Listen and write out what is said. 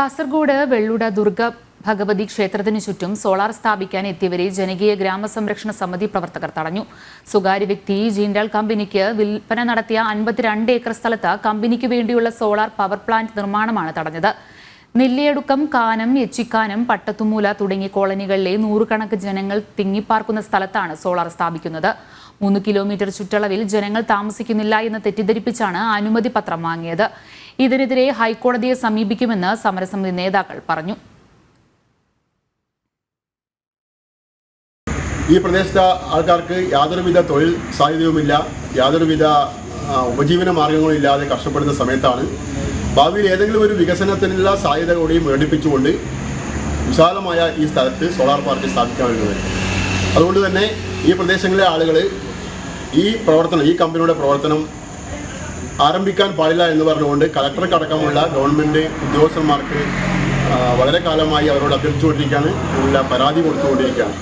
കാസർഗോഡ് വെള്ളുട ദുർഗ ഭഗവതി ക്ഷേത്രത്തിന് ചുറ്റും സോളാർ സ്ഥാപിക്കാൻ എത്തിയവരെ ജനകീയ ഗ്രാമസംരക്ഷണ സമിതി പ്രവർത്തകർ തടഞ്ഞു. സ്വകാര്യ വ്യക്തി ജിൻഡാൽ കമ്പനിക്ക് വിൽപ്പന നടത്തിയ അൻപത്തിരണ്ട് ഏക്കർ സ്ഥലത്ത് കമ്പനിക്ക് വേണ്ടിയുള്ള സോളാർ പവർ പ്ലാന്റ് നിർമ്മാണമാണ് തടഞ്ഞത്. നെല്ലിയടുക്കം കാനം എച്ചിക്കാനം പട്ടത്തുമൂല തുടങ്ങിയ കോളനികളിലെ നൂറുകണക്ക് ജനങ്ങൾ തിങ്ങിപ്പാർക്കുന്ന സ്ഥലത്താണ് സോളാർ സ്ഥാപിക്കുന്നത്. മൂന്ന് കിലോമീറ്റർ ചുറ്റളവിൽ ജനങ്ങൾ താമസിക്കുന്നില്ല എന്ന് തെറ്റിദ്ധരിപ്പിച്ചാണ് അനുമതി പത്രം വാങ്ങിയത്. ഇതിനെതിരെ ഹൈക്കോടതിയെ സമീപിക്കുമെന്ന് സമരസമിതി നേതാക്കൾ പറഞ്ഞു. ഈ പ്രദേശത്തെ ആൾക്കാർക്ക് യാതൊരുവിധ തൊഴിൽ സാധ്യതയുമില്ല. യാതൊരുവിധ ഉപജീവന മാർഗങ്ങളും ഇല്ലാതെ കഷ്ടപ്പെടുന്ന സമയത്താണ് ഭാവിയിൽ ഏതെങ്കിലും ഒരു വികസനത്തിനുള്ള സാധ്യത കൂടി മേടിപ്പിച്ചുകൊണ്ട് വിശാലമായ ഈ സ്ഥലത്ത് സോളാർ പാർക്ക് സ്ഥാപിക്കാൻ വരുന്നത് അതുകൊണ്ട് തന്നെ ഈ പ്രദേശങ്ങളിലെ ആളുകൾ ഈ പ്രവർത്തനം ഈ കമ്പനിയുടെ പ്രവർത്തനം ആരംഭിക്കാൻ പാടില്ല എന്ന് പറഞ്ഞുകൊണ്ട് കളക്ടർക്കടക്കമുള്ള ഗവൺമെന്റ് ഉദ്യോഗസ്ഥന്മാർക്ക് വളരെ കാലമായി അവരോട് അഭ്യർത്ഥിച്ചുകൊണ്ടിരിക്കുകയാണ്. പരാതി കൊടുത്തുകൊണ്ടിരിക്കുകയാണ്.